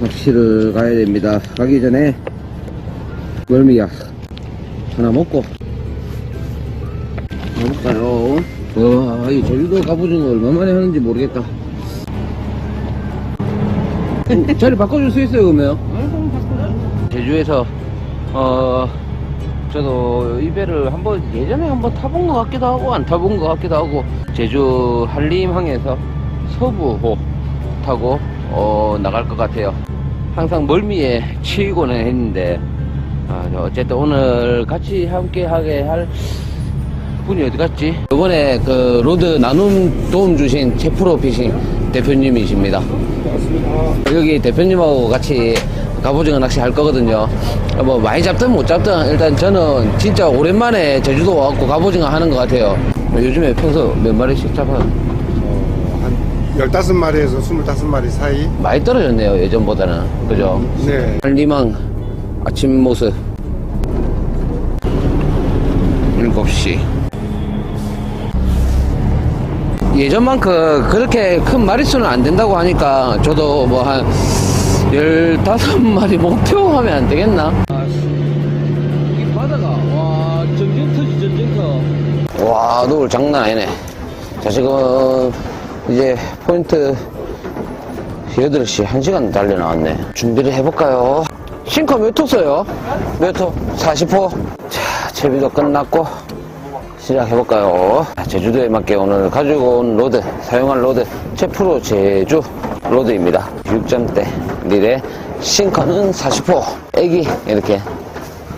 낚시를 가야 됩니다. 가기 전에 멀미약 하나 먹고 가볼까요? 와, 이 제주도 가보증 얼마만에 하는지 모르겠다. 어, 자리 바꿔줄 수 있어요, 그러면? 제주에서, 어, 저도 이 배를 한번 예전에 한번 타본 것 같기도 하고 안 타본 것 같기도 하고 제주 한림항에서 서부호 타고 어, 나갈 것 같아요. 항상 멀미에 치이고는 했는데 아, 저 어쨌든 오늘 같이 함께 하게 할 분이 어디 갔지? 이번에 그 로드 나눔 도움 주신 체프로 피싱 대표님이십니다. 여기 대표님하고 같이 갑오징어 낚시 할 거거든요. 뭐 많이 잡든 못 잡든 일단 저는 진짜 오랜만에 제주도 와갖고 갑오징어 하는 것 같아요. 요즘에 평소 몇 마리씩 잡아요? 15마리에서 25마리 사이. 많이 떨어졌네요 예전보다는 그죠? 네. 한리망 아침 모습 7시 예전만큼 그렇게 큰 마리수는 안 된다고 하니까 저도 뭐 한 15마리 목표하면 안 되겠나? 이 바다가 와 전쟁터지 전쟁터 와 노을 장난 아니네 자 지금 이제 포인트 8시 1시간 달려 나왔네. 준비를 해볼까요? 싱커 몇호 써요? 몇 호? 40호? 자, 채비도 끝났고, 시작해볼까요? 자, 제주도에 맞게 오늘 가지고 온 로드, 사용할 로드, 체프로 제주 로드입니다. 6점대 릴에 싱커는 40호, 애기, 이렇게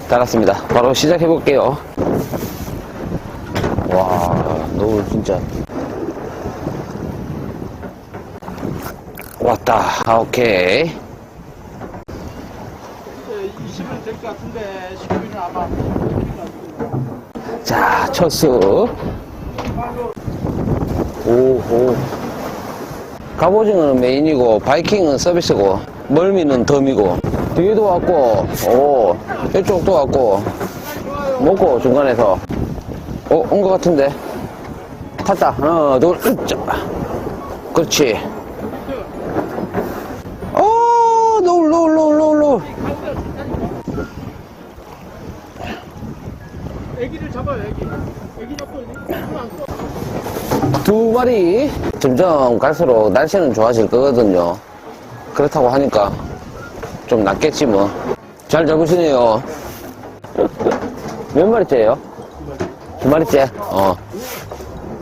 달았습니다. 바로 시작해볼게요. 와, 노을 진짜 왔다. 아, 오케이. 20은 될것 같은데 19는 아마 자, 첫 수. 오호. 갑오징어는 메인이고, 바이킹은 서비스고, 멀미는 덤이고, 뒤에도 왔고, 오, 이쪽도 왔고, 먹고 중간에서, 어, 온 것 같은데. 탔다. 하나, 둘, 으짜. 그렇지. 마리 점점 갈수록 날씨는 좋아질 거거든요. 그렇다고 하니까 좀 낫겠지 뭐. 잘 잡으시네요. 몇 마리째예요? 두 마리째? 어.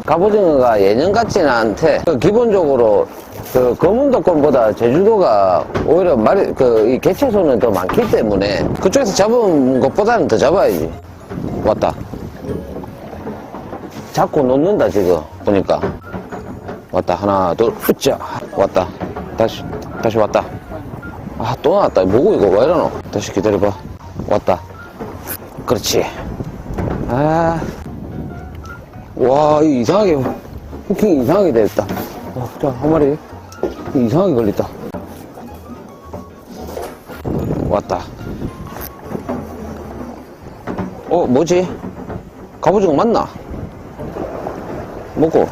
갑오징어가 예년 같지는 않대. 그 기본적으로 그 검은도권보다 제주도가 오히려 마리 그이 개체수는 더 많기 때문에 그쪽에서 잡은 것보다는 더 잡아야지. 왔다. 잡고 놓는다 지금 보니까 왔다 하나 둘 으쌰 왔다. 다시 다시 왔다. 아 또 나왔다. 뭐고 이거? 왜 이러노? 다시 기다려봐. 왔다. 그렇지. 아와 이상하게 후킹이 이상하게 됐다. 어, 자한 마리. 이상하게 걸렸다. 왔다. 어 뭐지? 갑오징어 맞나? 먹고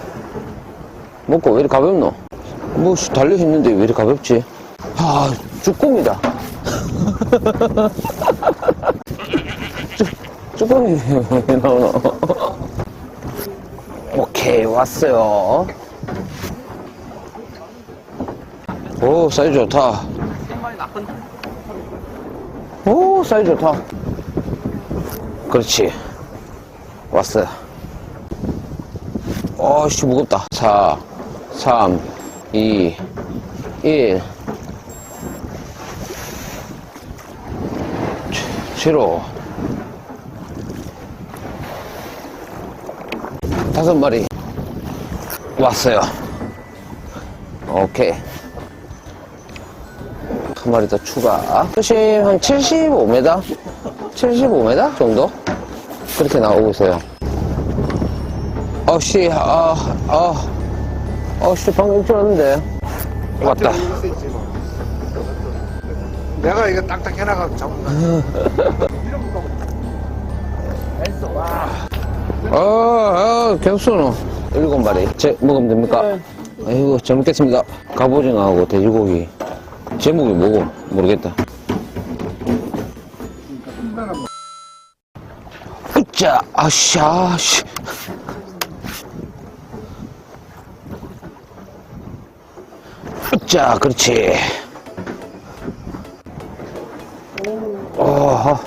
먹고 왜 이렇게 가볍노? 뭐 씨, 달려있는데 왜 이렇게 가볍지? 아 쭈꾸미다. 쭈, 쭈꾸미 왜 나오노? 오케이 왔어요. 오 사이즈 좋다. 오 사이즈 좋다. 그렇지. 왔어요. 어씨 무겁다. 4 3 2 1 제로. 다섯 마리 왔어요. 오케이. 한 마리 더 추가. 수심 한 75m 75m 정도? 그렇게 나오고 있어요. 어씨, 아, 아, 어씨, 방금 알았는데. 왔다. 내가 이거 딱딱 해놔가지고 잡은 아, 아, 계속 쏘노. 일곱 마리. 제, 먹으면 됩니까? 아이고, 잘 먹겠습니다. 갑오징어하고 돼지고기. 제목이 뭐고? 모르겠다. 으짜, 아씨, 아씨. 으짜, 그렇지. 어,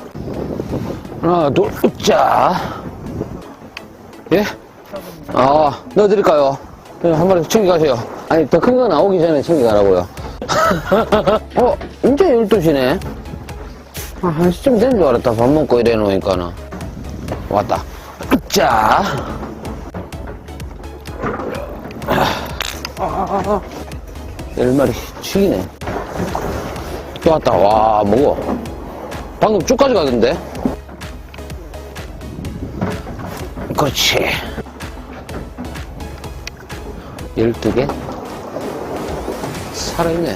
하나, 둘, 으짜. 예? 아, 넣어드릴까요? 네, 한 마리 챙겨가세요. 아니, 더 큰 거 나오기 전에 챙겨가라고요. 어, 이제 12시네? 아, 한 시쯤 된 줄 알았다. 밥 먹고 이래 놓으니까는. 왔다. 자. 열 마리 치기네. 또 왔다. 와, 뭐고? 방금 쭉 가져가던데? 그렇지. 12개? 살아있네.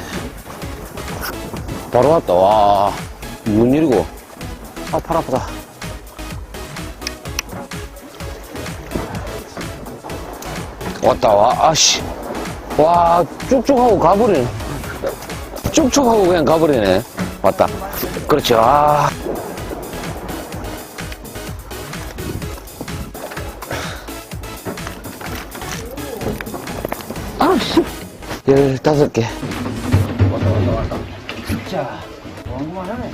바로 왔다. 와, 뭔 일이고. 아, 팔 아프다. 왔다, 와, 아씨. 와, 쭉쭉 하고 가버리네. 쭉쭉 하고 그냥 가버리네. 왔다. 그렇지, 아. 아씨. 열다섯 개. 왔다, 왔다, 왔다. 자, 왕구만 하네.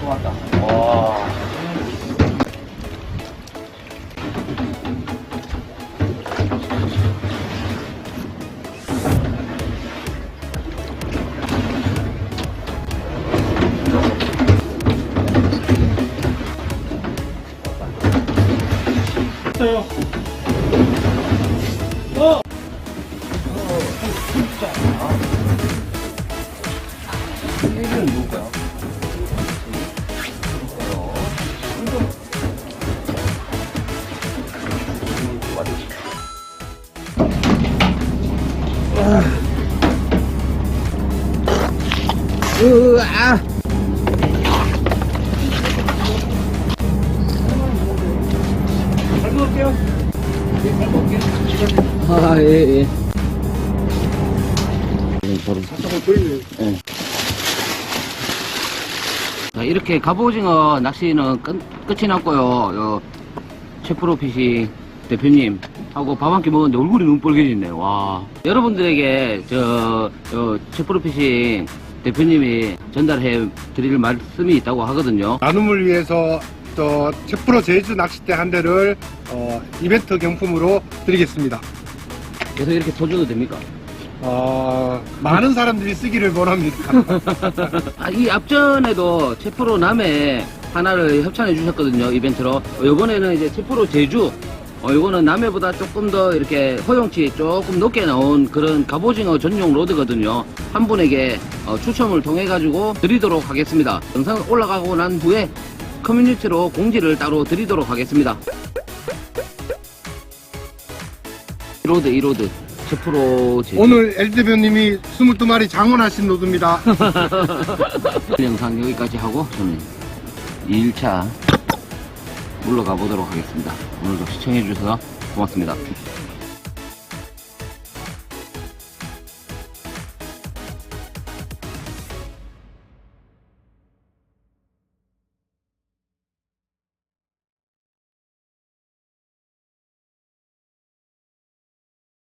또 왔다. 와. 있어요. 어. 이건 누굴까요? 으아! 예, 예. 바로 잠깐 보이네. 자, 이렇게 갑오징어 낚시는 끝, 끝이 났고요. 요, 채프로피시 대표님 하고 밥 한 끼 먹었는데 얼굴이 너무 빨개지네. 와. 여러분들에게 저, 저 채프로 피싱 대표님이 전달해 드릴 말씀이 있다고 하거든요. 나눔을 위해서 저 채프로 제주 낚싯대 한 대를 어, 이벤트 경품으로 드리겠습니다. 계속 이렇게 터줘도 됩니까? 어, 많은 사람들이 쓰기를 원합니다. 아, 이 앞전에도 채프로 남해 하나를 협찬해 주셨거든요, 이벤트로. 어, 이번에는 이제 채프로 제주. 어, 이거는 남해보다 조금 더 이렇게 허용치 조금 높게 나온 그런 갑오징어 전용 로드거든요. 한 분에게 어, 추첨을 통해 가지고 드리도록 하겠습니다. 영상 올라가고 난 후에 커뮤니티로 공지를 따로 드리도록 하겠습니다. 이 로드, 이 로드. 채프로 제주. 오늘 엘 대표님이 22마리 장원하신 노드입니다. 영상 여기까지 하고 저는 2일차 물러가 보도록 하겠습니다. 오늘도 시청해 주셔서 고맙습니다.